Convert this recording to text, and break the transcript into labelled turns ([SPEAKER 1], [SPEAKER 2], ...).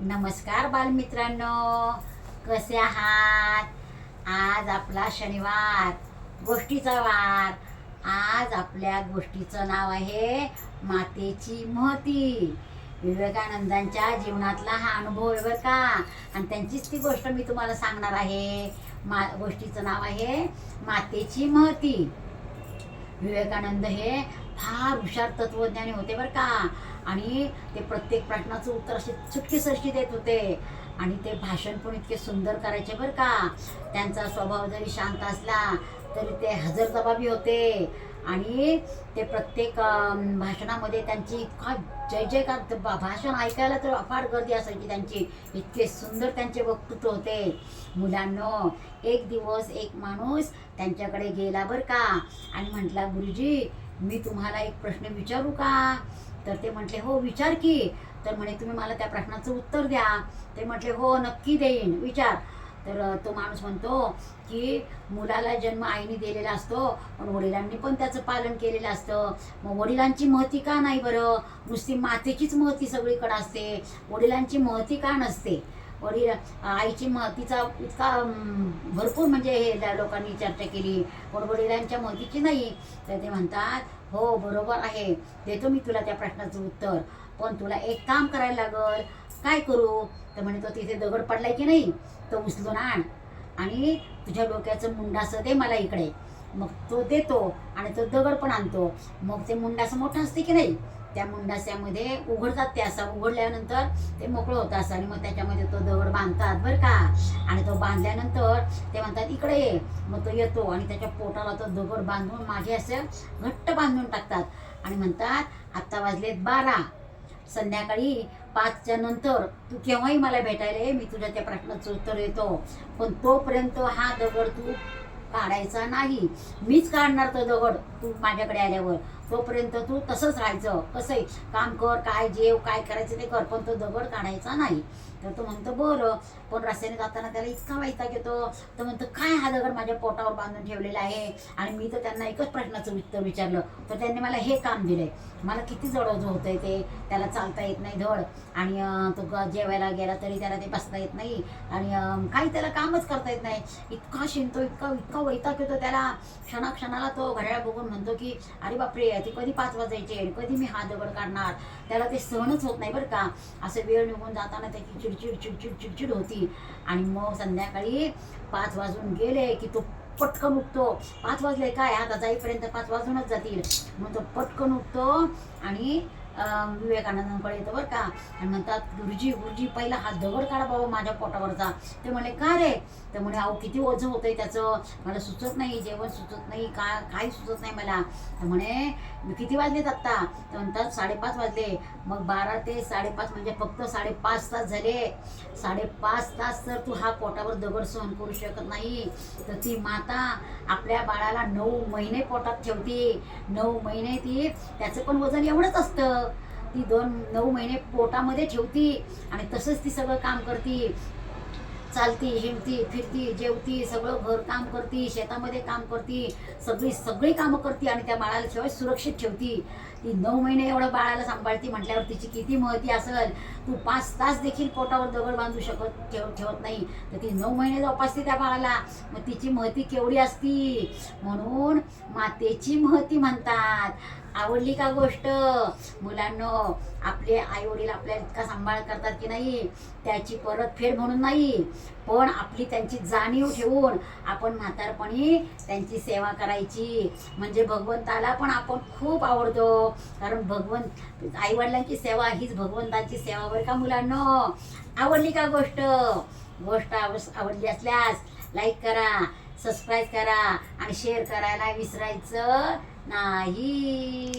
[SPEAKER 1] नमस्कार बालमित्रांनो. कसे आहात? आज आपला शनिवार गोष्टीचा वार. आज आपल्या गोष्टीचं नाव आहे मातेची महती. विवेकानंदांच्या जीवनातला हा अनुभव आहे बरं का? आणि त्यांचीच ती गोष्ट मी तुम्हाला सांगणार आहे. मा गोष्टीचं नाव आहे मातेची महती. विवेकानंद हे फार हुशार तत्वज्ञानी होते बरं का? आणि ते प्रत्येक प्रश्नाचं उत्तर असे चुटकीसरशी देत होते. आणि ते भाषण पण इतके सुंदर करायचे बरं का. त्यांचा स्वभाव जरी शांत असला तरी ते हजरजबाबी होते. आणि ते प्रत्येक भाषणामध्ये त्यांची इतका जय जयकार भाषण ऐकायला तर अफाट गर्दी असायची त्यांची. इतके सुंदर त्यांचे वक्तृत्व होते. मुलांनो एक दिवस एक माणूस त्यांच्याकडे गेला बरं का. आणि म्हटला गुरुजी मी तुम्हाला एक प्रश्न विचारू का? तर ते म्हटले हो विचार की. तर म्हणे तुम्ही मला त्या प्रश्नाचं उत्तर द्या. ते म्हटले हो नक्की देईन. विचार. तर तो माणूस म्हणतो की मुलाला जन्म आईने दिलेला असतो पण वडिलांनी पण त्याचं पालन केलेलं असतं. मग वडिलांची महती का नाही बरं? नुसती मातेचीच महती सगळीकडे असते. वडिलांची महती का नसते? वडील आईची तिचा इतका भरपूर म्हणजे हे लोकांनी चर्चा केली. पण वडिलांच्या महतीची नाही. तर ते म्हणतात हो बरोबर आहे. देतो मी तुला त्या प्रश्नाचं उत्तर. पण तुला एक काम करायला लागल. काय करू? तर म्हणे तो तिथे दगड पडलाय की नाही? तो उचलून आण. आणि तुझ्या डोक्याचं मुंडासं दे मला इकडे. मग तो देतो आणि तो दगड पण आणतो. मग ते मुंडासं मोठं असते की नाही? त्या मुंडास्यामध्ये उघडतात ते असं उघडल्यानंतर ते मोकळं होतं असं. आणि मग त्याच्यामध्ये तो दगड बांधतात बरं का. आणि तो बांधल्यानंतर ते म्हणतात इकडे ये. मग तो येतो आणि त्याच्या पोटाला तो दगड बांधून माझे असं घट्ट बांधून टाकतात. आणि म्हणतात आत्ता वाजलेत बारा. संध्याकाळी पाचच्या नंतर तू केव्हाही मला भेटायला ये मी तुझ्या त्या प्रश्नाचं उत्तर येतो पण तोपर्यंत हा दगड तू काढायचा नाही. मीच काढणार तो दगड तू माझ्याकडे आल्यावर. तोपर्यंत तू तसंच राहायचं कसं आहे काम कर काय जेव काय करायचं ते कर पण तो दगड काढायचा नाही. तर तो म्हणतो बरं. पण रस्त्याने जाताना त्याला इतका वैताग येतो. तर म्हणतो काय हा दगड माझ्या पोटावर बांधून ठेवलेला आहे? आणि मी तर त्यांना एकच प्रश्नाचं उत्तर विचारलं. तर त्यांनी मला हे काम दिलंय. मला किती जड होतंय ते? त्याला चालता येत नाही धड. आणि तो ग- जेवायला गेला तरी त्याला ते बसता येत नाही. आणि काही त्याला कामच करता येत नाही. इतका शिंतो इतका इतका वैताग येतो त्याला. क्षणाक्षणाला तो घड्याळ बघून म्हणतो की अरे बापरे ती कधी पाच वाजायचे कधी मी हा दगड काढणार. त्याला ते सहनच होत नाही बरं का. असं वेळ निघून जाताना त्याची चिडचिड चिडचिड चिडचिड होती. आणि मग संध्याकाळी पाच वाजून गेले की तो पटकन उठतो. पाच वाजले काय? आता जाईपर्यंत पाच वाजूनच जातील. मग तो पटकन उठतो आणि विवेकानंदांकडे येतो बरं का. आणि म्हणतात गुरुजी गुरुजी पहिला हा दगड काढा बाबा माझ्या पोटावरचा. ते म्हणे का रे? तर म्हणे अहो किती ओझं होतंय त्याचं. मला सुचत नाही जेवण सुचत नाही का काही सुचत नाही मला. तर म्हणे किती वाजलेत आत्ता? तर म्हणतात साडेपाच वाजले. मग बारा ते साडेपाच म्हणजे फक्त साडेपाच तास झाले. साडेपाच तास तर तू हा पोटावर दगड सहन करू शकत नाही. तर ती माता आपल्या बाळाला नऊ महिने पोटात ठेवते. नऊ महिने ती त्याचं पण वजन एवढंच असतं. ती दोन नऊ महिने पोटामध्ये ठेवती आणि तसंच ती सगळं काम करती. चालती हिंडती फिरती जेवती सगळं घर काम करती शेतामध्ये काम करती सगळी सगळी कामं करती आणि त्या बाळाला शिवाय सुरक्षित ठेवती. ती नऊ महिने एवढं बाळाला सांभाळती म्हटल्यावर तिची किती महती असेल तू पाच तास देखील पोटावर दगड बांधू शकत ठेव ठेवत नाही. तर ती नऊ महिने जोपासते त्या बाळाला. मग तिची महती केवढी असती? म्हणून मातेची महती म्हणतात. आवडली का गोष्ट? मुलांनो आपले आई वडील आपल्याला इतका सांभाळ करतात की नाही त्याची परतफेड म्हणून नाही. पण आपली त्यांची जाणीव ठेवून आपण म्हातारपणी त्यांची सेवा करायची. म्हणजे भगवंताला पण आपण खूप आवडतो. कारण भगवंत आई वडिलांची सेवा हीच भगवंताची सेवा बरं का मुलांना? आवडली का गोष्ट? गोष्ट आवडली असल्यास लाईक करा सबस्क्राईब करा आणि शेअर करायला विसरायचं नाही